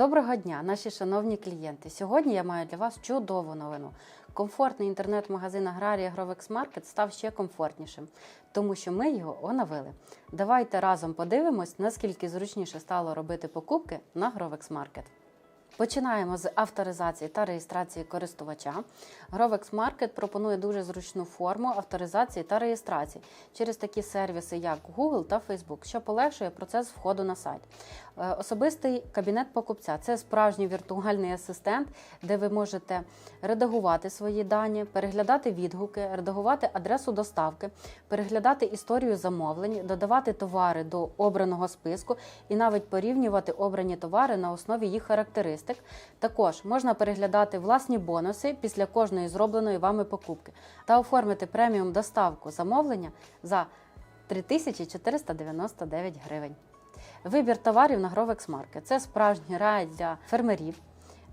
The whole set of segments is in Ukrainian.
Доброго дня, наші шановні клієнти. Сьогодні я маю для вас чудову новину. Комфортний інтернет-магазин Аграрія Market став ще комфортнішим, тому що ми його оновили. Давайте разом подивимось, наскільки зручніше стало робити покупки на Market. Починаємо з авторизації та реєстрації користувача. Grovex Market пропонує дуже зручну форму авторизації та реєстрації через такі сервіси, як Google та Facebook, що полегшує процес входу на сайт. Е, Особистий кабінет покупця це справжній віртуальний асистент, де ви можете редагувати свої дані, переглядати відгуки, редагувати адресу доставки, переглядати історію замовлень, додавати товари до обраного списку і навіть порівнювати обрані товари на основі їх характеристик. Також можна переглядати власні бонуси після кожної зробленої вами покупки та оформити преміум доставку замовлення за 3499 гривень. Вибір товарів на Grovex Market – це справжній рай для фермерів.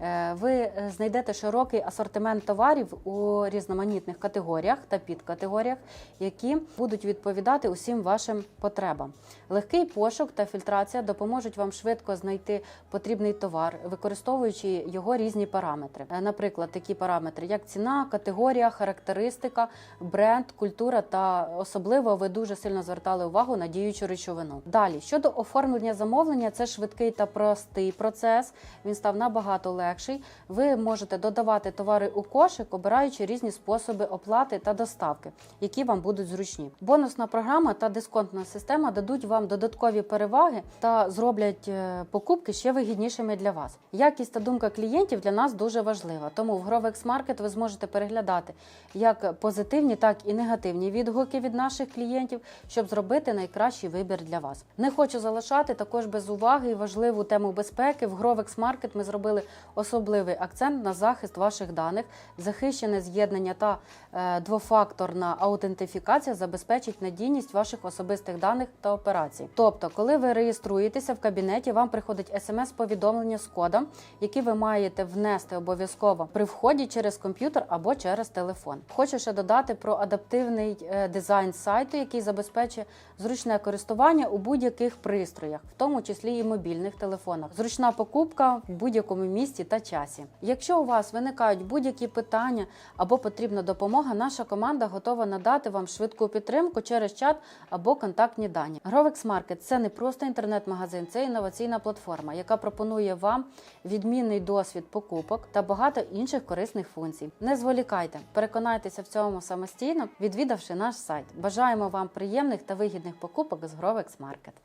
Е, Ви е, знайдете широкий асортимент товарів у різноманітних категоріях та підкатегоріях, які будуть відповідати усім вашим потребам. Легкий пошук та фільтрація допоможуть вам швидко знайти потрібний товар, використовуючи його різні параметри. Е, Наприклад, такі параметри, як ціна, категорія, характеристика, бренд, культура та особливо ви дуже сильно звертали увагу на діючу речовину. Далі щодо оформлення замовлення, це швидкий та простий процес. Він став набагато легший. Ви можете додавати товари у кошик, обираючи різні способи оплати та доставки, які вам будуть зручні. Бонусна програма та дисконтна система дадуть вам додаткові переваги та зроблять е, покупки ще вигіднішими для вас. Якість та думка клієнтів для нас дуже важлива. Тому в Grovex Market ви зможете переглядати як позитивні, так і негативні відгуки від наших клієнтів, щоб зробити найкращий вибір для вас. Не хочу залишати також без уваги і важливу тему безпеки. В Grovex Market ми зробили особливий акцент на захист ваших даних, захищене з'єднання та е, двофакторна аутентифікація забезпечить надійність ваших особистих даних та операцій. Тобто, коли ви реєструєтеся в кабінеті, вам приходить смс-повідомлення з кодом, який ви маєте внести обов'язково при вході через комп'ютер або через телефон. Хочу ще додати про адаптивний е, дизайн сайту, який забезпечує зручне користування у будь-яких пристроях, в тому числі і мобільних телефонах. Зручна покупка в будь-якому місці та часі. Якщо у вас виникають будь-які питання або потрібна допомога, наша команда готова надати вам швидку підтримку через чат або контактні дані. Grovex Market – це не просто інтернет-магазин, це інноваційна платформа, яка пропонує вам відмінний досвід покупок та багато інших корисних функцій. Не зволікайте, переконайтеся в цьому самостійно, відвідавши наш сайт. Бажаємо вам приємних та вигідних покупок з Grovex Market.